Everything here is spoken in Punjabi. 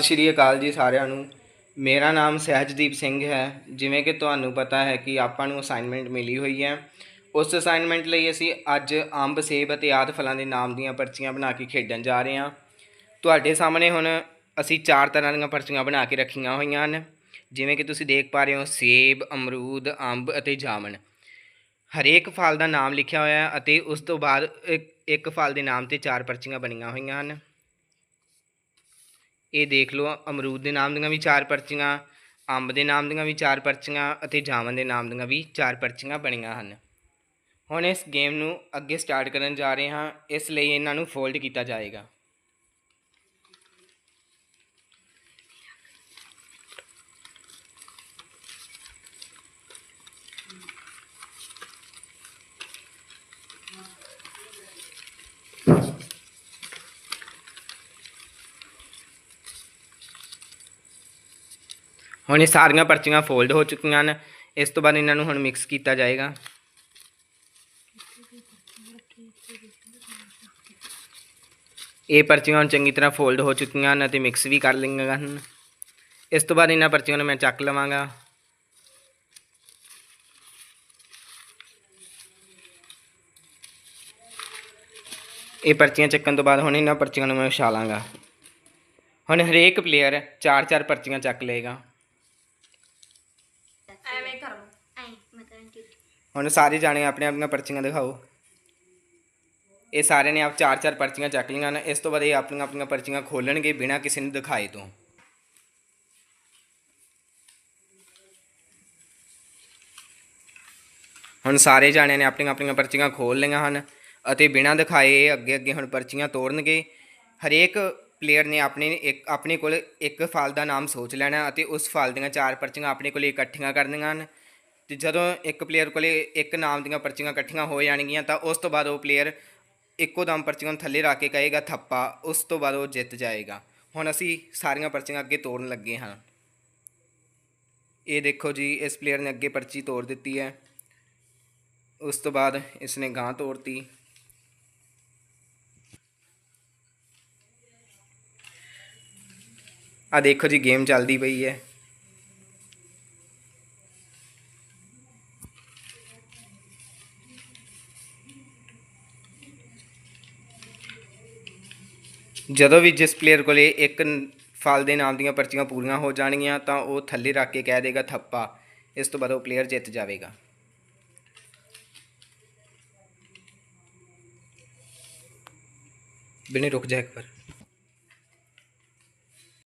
ਸਤਿ ਸ਼੍ਰੀ ਅਕਾਲ ਜੀ ਸਾਰਿਆਂ ਨੂੰ। ਮੇਰਾ ਨਾਮ ਸਹਿਜਦੀਪ ਸਿੰਘ ਹੈ। ਜਿਵੇਂ ਕਿ ਤੁਹਾਨੂੰ ਪਤਾ ਹੈ ਕਿ ਆਪਾਂ ਨੂੰ ਅਸਾਈਨਮੈਂਟ ਮਿਲੀ ਹੋਈ ਹੈ। ਉਸ ਅਸਾਈਨਮੈਂਟ ਲਈ ਅਸੀਂ ਅੱਜ ਅੰਬ, ਸੇਬ ਅਤੇ ਆਦ ਫਲਾਂ ਦੇ ਨਾਮ ਦੀਆਂ ਪਰਚੀਆਂ ਬਣਾ ਕੇ ਖੇਡਣ ਜਾ ਰਹੇ ਹਾਂ। ਤੁਹਾਡੇ ਸਾਹਮਣੇ ਹੁਣ ਅਸੀਂ ਚਾਰ ਤਰ੍ਹਾਂ ਦੀਆਂ ਪਰਚੀਆਂ ਬਣਾ ਕੇ ਰੱਖੀਆਂ ਹੋਈਆਂ ਹਨ। ਜਿਵੇਂ ਕਿ ਤੁਸੀਂ ਦੇਖ ਪਾ ਰਹੇ ਹੋ, ਸੇਬ, ਅਮਰੂਦ, ਅੰਬ ਅਤੇ ਜਾਮਣ। ਹਰੇਕ ਫਲ ਦਾ ਨਾਮ ਲਿਖਿਆ ਹੋਇਆ ਹੈ ਅਤੇ ਉਸ ਤੋਂ ਬਾਅਦ ਇੱਕ- ਇੱਕ ਫਲ ਦੇ ਨਾਮ ਤੇ ਚਾਰ ਪਰਚੀਆਂ ਬਣੀਆਂ ਹੋਈਆਂ ਹਨ। ਇਹ ਦੇਖ ਲਓ, ਅਮਰੂਦ ਦੇ ਨਾਮ ਦੀਆਂ ਵੀ ਚਾਰ ਪਰਚੀਆਂ, ਅੰਬ ਦੇ ਨਾਮ ਦੀਆਂ ਵੀ ਚਾਰ ਪਰਚੀਆਂ ਅਤੇ ਜਾਮਨ ਦੇ ਨਾਮ ਦੀਆਂ ਵੀ ਚਾਰ ਪਰਚੀਆਂ ਬਣੀਆਂ ਹਨ। ਹੁਣ ਇਸ ਗੇਮ ਨੂੰ ਅੱਗੇ ਸਟਾਰਟ ਕਰਨ ਜਾ ਰਹੇ ਹਾਂ, ਇਸ ਲਈ ਇਹਨਾਂ ਨੂੰ ਫੋਲਡ ਕੀਤਾ ਜਾਏਗਾ। ਹੁਣ ਇਹ ਸਾਰੀਆਂ ਪਰਚੀਆਂ ਫੋਲਡ ਹੋ ਚੁੱਕੀਆਂ ਹਨ। ਇਸ ਤੋਂ ਬਾਅਦ ਇਹਨਾਂ ਨੂੰ ਹੁਣ ਮਿਕਸ ਕੀਤਾ ਜਾਏਗਾ। ਇਹ ਪਰਚੀਆਂ ਹੁਣ ਚੰਗੀ ਤਰ੍ਹਾਂ ਫੋਲਡ ਹੋ ਚੁੱਕੀਆਂ ਹਨ ਅਤੇ ਮਿਕਸ ਵੀ ਕਰ ਲਈਆਂ ਹਨ। ਇਸ ਤੋਂ ਬਾਅਦ ਇਹਨਾਂ ਪਰਚੀਆਂ ਨੂੰ ਮੈਂ ਚੱਕ ਲਵਾਂਗਾ। ਇਹ ਪਰਚੀਆਂ ਚੱਕਣ ਤੋਂ ਬਾਅਦ ਹੁਣ ਇਹਨਾਂ ਪਰਚੀਆਂ ਨੂੰ ਮੈਂ ਵਿਛਾ ਹੁਣ ਹਰੇਕ ਪਲੇਅਰ ਚਾਰ ਚਾਰ ਪਰਚੀਆਂ ਚੱਕ ਲਏਗਾ ਐਵੇਂ ਕਰ ਲਓ ਐਂ ਮਤਲਬ ਕਿ ਹੁਣ ਸਾਰੇ ਜਾਣੇ ਆਪਣੇ ਆਪਣੀਆਂ ਪਰਚੀਆਂ ਦਿਖਾਓ। ਇਹ ਸਾਰਿਆਂ ਨੇ ਆਪ ਚਾਰ ਚਾਰ ਪਰਚੀਆਂ ਚੱਕ ਲਈਆਂ ਨੇ। ਇਸ ਤੋਂ ਬਾਅਦ ਇਹ ਆਪਣੀਆਂ ਆਪਣੀਆਂ ਪਰਚੀਆਂ ਖੋਲਣਗੇ ਬਿਨਾਂ ਕਿਸੇ ਨੂੰ ਦਿਖਾਏ ਤੋਂ। ਹੁਣ ਸਾਰੇ ਜਾਣਿਆਂ ਨੇ ਆਪਣੀਆਂ ਆਪਣੀਆਂ ਪਰਚੀਆਂ ਖੋਲ ਲਈਆਂ ਹਨ ਅਤੇ ਬਿਨਾਂ ਦਿਖਾਏ ਇਹ ਅੱਗੇ ਅੱਗੇ ਹੁਣ ਪਰਚੀਆਂ ਤੋੜਨਗੇ। ਹਰੇਕ ਪਲੇਅਰ ਨੇ ਆਪਣੇ ਇੱਕ, ਆਪਣੇ ਕੋਲ ਇੱਕ ਫਲ ਦਾ ਨਾਮ ਸੋਚ ਲੈਣਾ ਅਤੇ ਉਸ ਫਲ ਦੀਆਂ ਚਾਰ ਪਰਚੀਆਂ ਆਪਣੇ ਕੋਲ ਇਕੱਠੀਆਂ ਕਰਨੀਆਂ ਹਨ। ਤੇ ਜਦੋਂ ਇੱਕ ਪਲੇਅਰ ਕੋਲੇ ਇੱਕ ਨਾਮ ਦੀਆਂ ਪਰਚੀਆਂ ਇਕੱਠੀਆਂ ਹੋ ਜਾਣਗੀਆਂ, ਤਾਂ ਉਸ ਤੋਂ ਬਾਅਦ ਉਹ ਪਲੇਅਰ ਇੱਕੋ ਦਮ ਪਰਚੀਆਂ ਨੂੰ ਥੱਲੇ ਰੱਖ ਕੇ ਕਹੇਗਾ, ਥੱਪਾ। ਉਸ ਤੋਂ ਬਾਅਦ ਉਹ ਜਿੱਤ ਜਾਏਗਾ। ਹੁਣ ਅਸੀਂ ਸਾਰੀਆਂ ਪਰਚੀਆਂ ਅੱਗੇ ਤੋੜਨ ਲੱਗੇ ਹਾਂ। ਇਹ ਦੇਖੋ ਜੀ, ਇਸ ਪਲੇਅਰ ਨੇ ਅੱਗੇ ਪਰਚੀ ਤੋੜ ਦਿੱਤੀ ਹੈ। ਉਸ ਤੋਂ ਬਾਅਦ ਇਸ ਨੇ ਗਾਂ ਤੋੜਤੀ। ਆ ਦੇਖੋ ਜੀ, ਗੇਮ ਚੱਲਦੀ ਪਈ ਹੈ। ਜਦੋਂ ਵੀ ਜਿਸ ਪਲੇਅਰ ਕੋਲੇ ਇੱਕ ਫਲ ਦੇ ਨਾਮ ਦੀਆਂ ਪਰਚੀਆਂ ਪੂਰੀਆਂ ਹੋ ਜਾਣਗੀਆਂ, ਤਾਂ ਉਹ ਥੱਲੇ ਰੱਖ ਕੇ ਕਹਿ ਦੇਗਾ ਥੱਪਾ। ਇਸ ਤੋਂ ਬਾਅਦ ਉਹ ਪਲੇਅਰ ਜਿੱਤ ਜਾਵੇਗਾ। ਬਿਨੇ, ਰੁਕ ਜਾ ਇੱਕ ਵਾਰ।